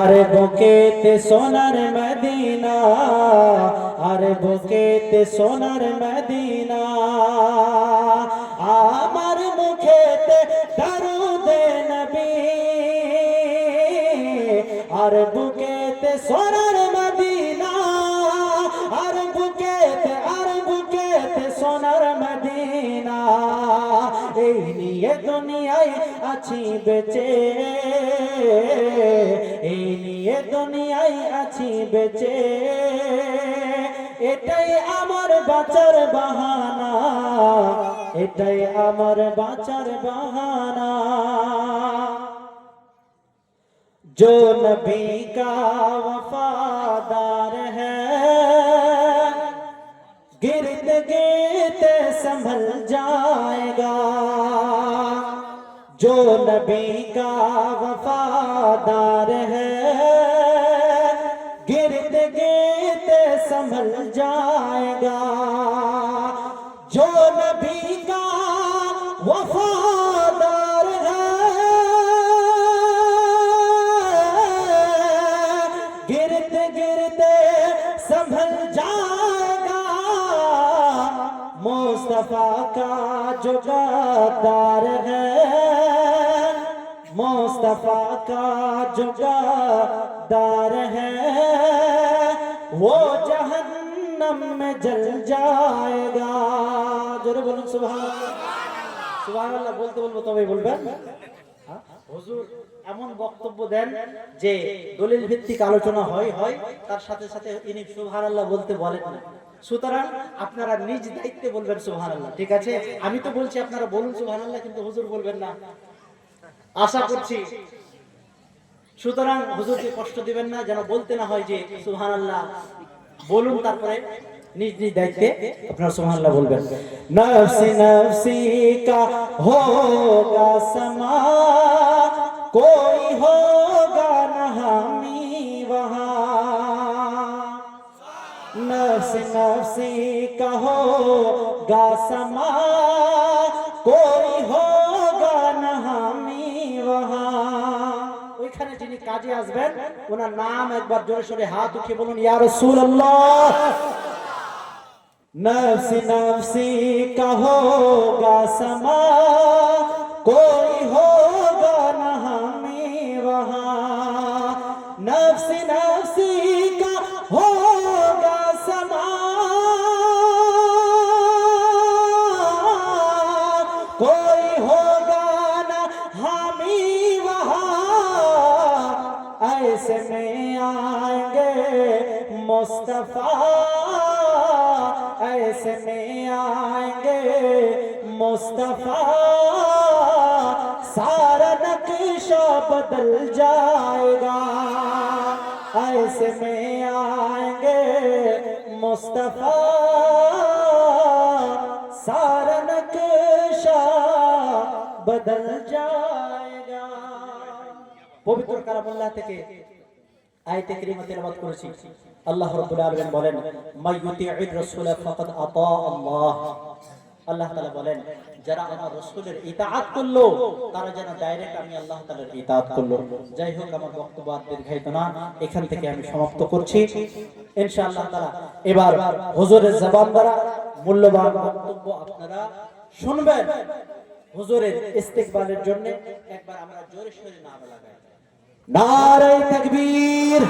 আর বুকেতে সোনার মদিনা, আর বুকেতে সোনার মদিনা। আমার মুখেতে দরুদে নবী, আর বুকেতে সোনার মদিনা, আর বুকেতে আর বুকেতে সোনার মদিনা। এই নিয়ে দুনিয়ায় আছি বেঁচে, এই দুনিয়ায় আছি বেঁচে। এটাই আমার বাঁচার বাহানা। এটাই আমার বাঁচার বাহানা। جو نبی کا وفادار ہے گرد گرد سنبھل جائے گا جو نبی کا وفادار ہے سنبھل جائے گا۔ جو نبی کا وفادار ہے، گرد گرد سنبھل جائے گا۔ مصطفیٰ کا جو غدار ہے، مصطفیٰ کا جو غدار ہے वो जहन्नम में जल जाएगा জোরে বলুন সুবহানাল্লাহ সুবহানাল্লাহ বলতে বলবো তবে বলবেন হ্যাঁ? হুজুর এমন বক্তব্য দেন যে দলিল ভিত্তিক আলোচনা হয় হয় তার সাথে সাথে ইনি সুবহানাল্লাহ বলতে বলেন না সুতরাং আপনারা নিজ দায়িত্বে বলবেন সুবহানাল্লাহ ঠিক আছে আমি তো বলছি আপনারা বলুন সুবহানাল্লাহ কিন্তু হুজুর বলবেন না আশা করছি সুতরাং হুজুরকে কষ্ট দিবেন না, যেন বলতে না হয় যে সুহান আল্লাহ বলুন তারপরে নিজ নিজ দায়িত্বে আপনারা সুহান আল্লাহ বলবেন। নফসি নফসি কা হোগা সমা, কোই হোগা না হামি ওহা নফসি নফসি কা হোগা সমা, কোই কাজে আসবেন, ওনার নাম একবার জোরে সরে হাত উঠিয়ে বলুন ইয়ার রাসূলুল্লাহ। নফসি নফসি, কহো গা সমা, কোই হো اس میں آئیں گے مصطفیٰ۔ ایسے میں آئیں گے مصطفیٰ۔ سارا نقشہ بدل جائے گا۔ ایسے میں آئیں گے مصطفیٰ۔ سارا نقشہ بدل جائے পবিত্র কালামুল্লাহ থেকে আয়াতে কারিমা তেলাওয়াত করেছি। আল্লাহ রাব্বুল আলামিন বলেন মাইয়ুতি'ir রাসূল ফাকাদ আতা আল্লাহ। আল্লাহ তাআলা বলেন, যারা আমার রাসূলের ইতাআত করল, তারা যেন ডাইরেক্ট আমি আল্লাহ তাআলার ইতাআত করল। যাই হোক, আমার বক্তব্য আর দীর্ঘায়িত না। এখান থেকে আমি সমাপ্ত করছি। ইনশাআল্লাহ তাআলা, এবার হুজুরের জবান দ্বারা মূল্যবান বক্তব্য আপনারা শুনবেন। হুজুরের ইস্তেকবালের জন্য একবার আমরা জোরে সোরে নাম লাগাই। নারে তাকবীর।